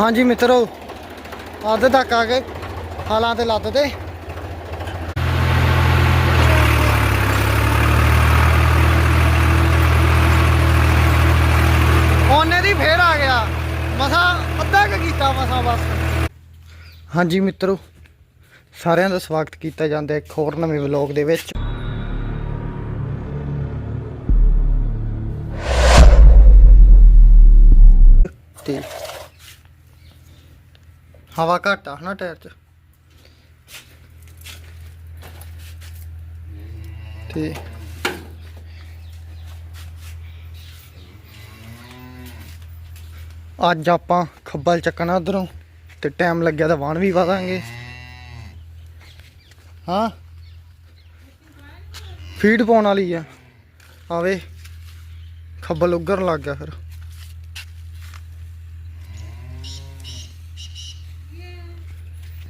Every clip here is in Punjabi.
ਹਾਂਜੀ ਮਿੱਤਰੋ, ਅੱਧ ਤੱਕ ਆ ਗਏ ਹਾਲਾਂ ਤੇ ਲੱਦ ਤੇ। ਉਹਨੇ ਦੀ ਫੇਰ ਆ ਗਿਆ। ਮਸਾ ਅੱਧਾ ਕੁ ਕੀਤਾ ਮਸਾ ਬਸ। ਹਾਂਜੀ ਮਿੱਤਰੋ, ਸਾਰਿਆਂ ਦਾ ਸਵਾਗਤ ਕੀਤਾ ਜਾਂਦਾ ਇੱਕ ਹੋਰ ਨਵੇਂ ਵਲੌਗ ਦੇ ਵਿੱਚ। ਤੇ ਹਵਾ ਘੱਟ ਆ ਨਾ ਟਾਇਰ 'ਚ। ਤੇ ਅੱਜ ਆਪਾਂ ਖੱਬਲ ਚੱਕਣਾ ਉਧਰੋਂ ਤੇ ਟਾਈਮ ਲੱਗਿਆ ਤਾਂ ਵਾਹਣ ਵੀ ਵਾਦਾਂਗੇ ਹਾਂ? ਫੀਡ ਪਾਉਣ ਵਾਲੀ ਆ। ਆਵੇ, ਖੱਬਲ ਉੱਗਣ ਲੱਗ ਗਿਆ ਫਿਰ।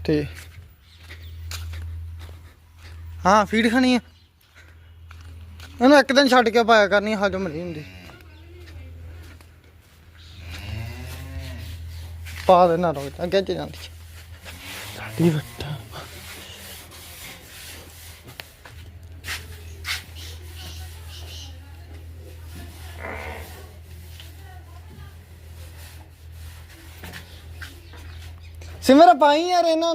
ਤੇ ਹਾਂ ਫੀਡ ਖਾਣੀ ਆ। ਇਹਨੂੰ ਇੱਕ ਦਿਨ ਛੱਡ ਕੇ ਪਾਇਆ ਕਰਨੀ, ਹਜਮ ਨਹੀਂ ਹੁੰਦੀ। ਪਾ ਦੇਣਾ ਰੋਜ਼, ਅੱਗੇ ਚ ਜਾਂਦੀ। ਸਾਡੀ ਵੱਟਾ Σήμερα πάει η αρένα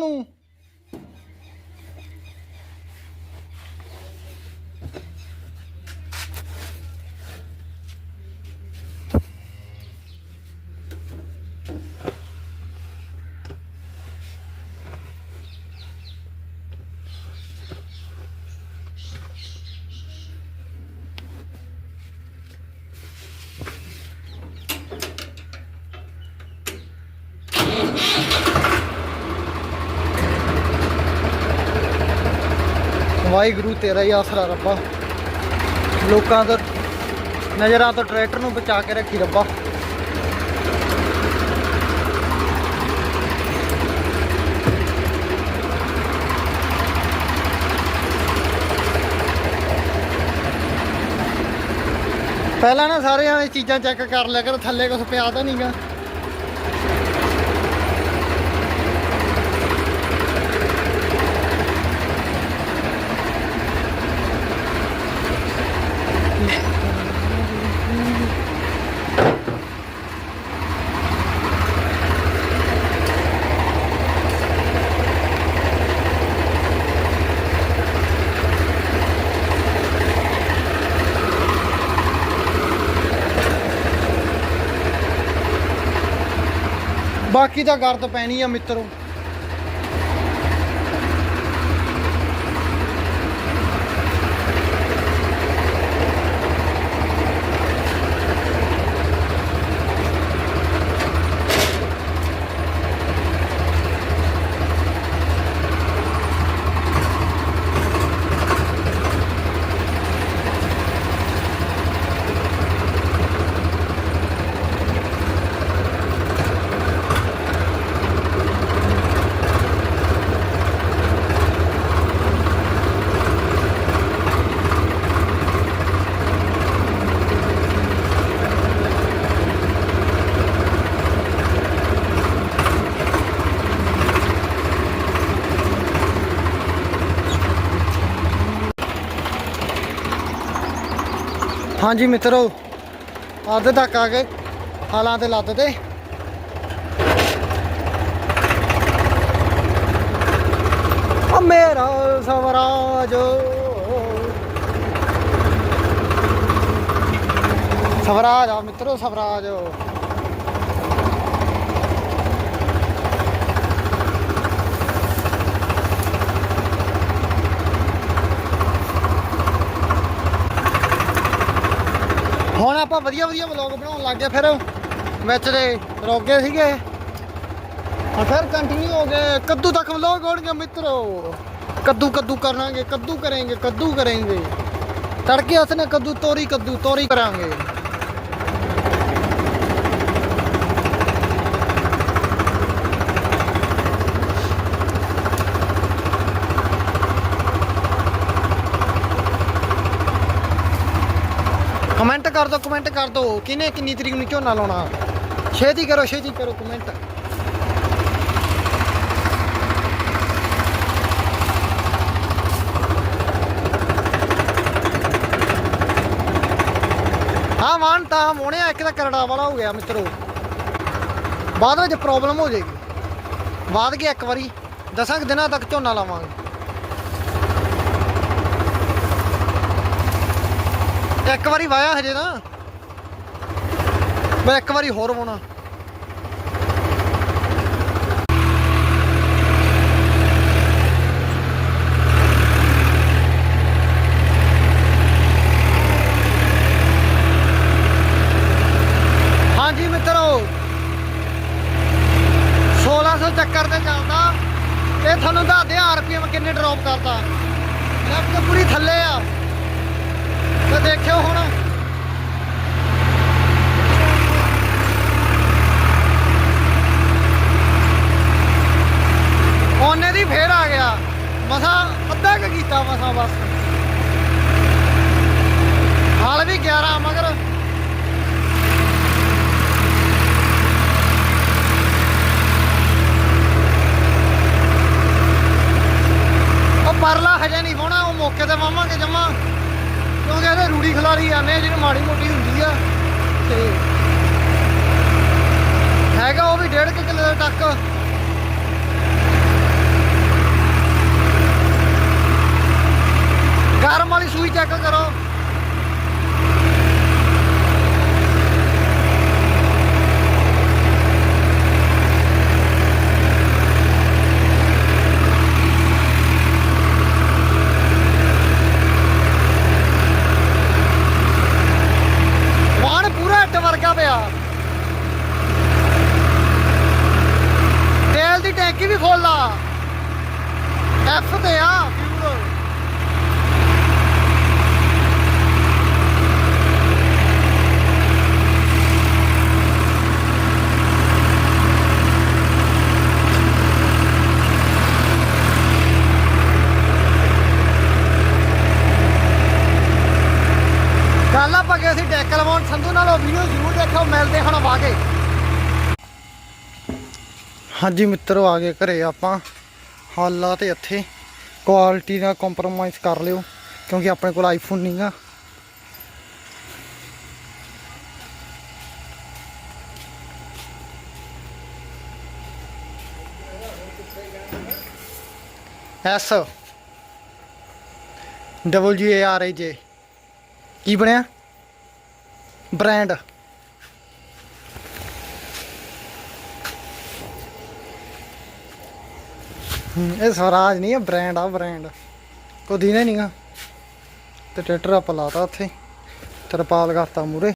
ਵਾਹਿਗੁਰੂ, ਤੇਰਾ ਹੀ ਆਸਰਾ ਰੱਬਾ। ਲੋਕਾਂ ਤੋਂ ਨਜ਼ਰਾਂ ਤੋਂ ਟਰੈਕਟਰ ਨੂੰ ਬਚਾ ਕੇ ਰੱਖੀ ਰੱਬਾ। ਪਹਿਲਾਂ ਨਾ ਸਾਰੇ ਇਹ ਚੀਜ਼ਾਂ ਚੈੱਕ ਕਰ ਲਿਆ ਕਰ, ਥੱਲੇ ਕੁਝ ਪਿਆ ਤਾਂ ਨਹੀਂਗਾ ਬਾਕੀ ਤਾਂ ਗਰਦ ਪੈਣੀ ਆ ਮਿੱਤਰੋ। ਹਾਂਜੀ ਮਿੱਤਰੋ, ਅੱਧ ਤੱਕ ਆ ਗਏ ਹਾਲਾਂ ਤੇ ਲੱਤ ਤੇ। ਓ ਮੇਰਾ ਸਵਰਾਜ। ਸਵਰਾਜ ਆ ਮਿੱਤਰੋ, ਸਵਰਾਜ ਹੁਣ ਆਪਾਂ ਵਧੀਆ ਵਧੀਆ ਵਲੌਗ ਬਣਾਉਣ ਲੱਗ ਗਏ ਫਿਰ। ਵਿੱਚ ਦੇ ਰੁਕ ਗਏ ਸੀਗੇ। ਹੁਣ ਫਿਰ ਕੰਟੀਨਿਊ ਹੋ ਗਏ। ਕੱਦੂ ਤੱਕ ਵਲੌਗ ਹੋਣਗੇ ਮਿੱਤਰੋ। ਕੱਦੂ ਕੱਦੂ ਕਰਾਂਗੇ ਕੱਦੂ ਕਰਾਂਗੇ ਕੱਦੂ ਕਰਾਂਗੇ। ਤੜਕੇ ਉਸਨੇ ਕੱਦੂ, ਤੋਰੀ ਕੱਦੂ, ਤੋਰੀ ਕਰਾਂਗੇ। ਕਰ ਦੋ ਕਮੈਂਟ ਕਰ ਦੋ। ਕਿਨੇ ਕਿੰਨੀ ਤਰੀਕ ਨੂੰ ਝੋਨਾ ਲਾਉਣਾ? ਛੇਤੀ ਕਰੋ ਛੇਤੀ ਕਰੋ ਕਮੈਂਟ ਹਾਂ ਵਾਣ ਤਾਂ ਮੋਣਿਆ ਇੱਕ ਤਾਂ ਕਰੜਾ ਵਾਲਾ ਹੋ ਗਿਆ ਮਿੱਤਰੋ। ਬਾਅਦ ਵਿੱਚ ਪ੍ਰੋਬਲਮ ਹੋ ਜਾਏਗੀ। ਬਾਅਦ ਕੇ ਇੱਕ ਵਾਰੀ। 10 ਦਿਨਾਂ ਤੱਕ ਝੋਨਾ ਲਾਵਾਂਗੇ। ਇੱਕ ਵਾਰੀ ਵਾਇਆ ਹਜੇ ਨਾ ਮੈਂ ਇੱਕ ਵਾਰੀ ਹੋਰ ਵਾਉਣਾ ਹਾਂਜੀ ਮਿੱਤਰੋ 1600 ਚੱਕਰ ਤੇ ਚੱਲਦਾ ਇਹ ਤੁਹਾਨੂੰ ਦੱਸਦੇ ਆ ਆਰਪੀਐਮ ਕਿੰਨੇ ਡ੍ਰੌਪ ਕਰਦਾ ਲੈਫਟ ਪੂਰੀ ਥੱਲੇ ਆ ਤੇ ਦੇਖਿਓ ਹੁਣ ਉਹਨੇ ਦੀ ਫੇਰ ਆ ਗਿਆ ਮਸਾ ਅੱਧਾ ਕੁ ਕੀਤਾ ਮਸਾ ਬਸ ਹਾਲ ਵੀ 11 ਮਗਰ ਉਹ ਪਰਲਾ ਹਜੇ ਨਹੀਂ ਹੋਣਾ ਉਹ ਮੌਕੇ ਤੇ ਵਾਵਾਂਗੇ ਜਮਾ ਕਿਉਂਕਿ ਇਹਦੇ ਰੂੜੀ ਖਲਾਰੀ ਜਾਂਦੇ ਆ ਜਿਹੜੀ ਮਾੜੀ ਮੋਟੀ ਹੁੰਦੀ ਆ। ਤੇ ਹੈਗਾ ਉਹ ਵੀ ਡੇਢ ਕੁ ਦਾ ਟੱਕ। ਗਰਮ ਵਾਲੀ ਸੂਈ ਚੈੱਕ ਕਰੋ ਵਾਣ ਪੂਰਾ ਇੱਟ ਵਰਗਾ ਪਿਆ ਤੇਲ ਦੀ ਟੈਂਕੀ ਵੀ ਫੁੱਲ ਆ ਐਫ ਤੇ ਆ। ਗੱਲ ਆਪਾਂ ਗਏ ਸੀ ਡੈਕ ਲਵਾਉਣ ਸੰਧੂ ਨਾਲ ਉਹ ਵੀਡੀਓ ਜ਼ਰੂਰ ਦੇਖੋ ਮਿਲਦੇ ਹੁਣ ਵਾਗੇ ਹਾਂਜੀ ਮਿੱਤਰੋ, ਆ ਗਏ ਘਰੇ ਆਪਾਂ। ਹਾਲਾਂ ਤੇ ਇੱਥੇ। ਕੁਆਲਿਟੀ ਦਾ ਕੰਪਰੋਮਾਈਜ਼ ਕਰ ਲਿਓ, ਕਿਉਂਕਿ ਆਪਣੇ ਕੋਲ ਆਈਫੋਨ ਨਹੀਂਗਾ ਐਸ ਡਬਲ ਜੀ ਏ ਆਰ ਏ ਜੇ ਕੀ ਬਣਿਆ? ਬ੍ਰਾਂਡ ਇਹ ਸਵਰਾਜ ਨਹੀਂ ਹੈ ਬ੍ਰਾਂਡ ਆ ਬ੍ਰਾਂਡ ਕੋਈ ਦੀਨੇ ਨਹੀਂਗਾ ਤੇ ਟਰੈਕਟਰ ਆਪਾਂ ਲਾਤਾ ਉੱਥੇ। ਤਰਪਾਲ ਕਰਤਾ ਮੂਰੇ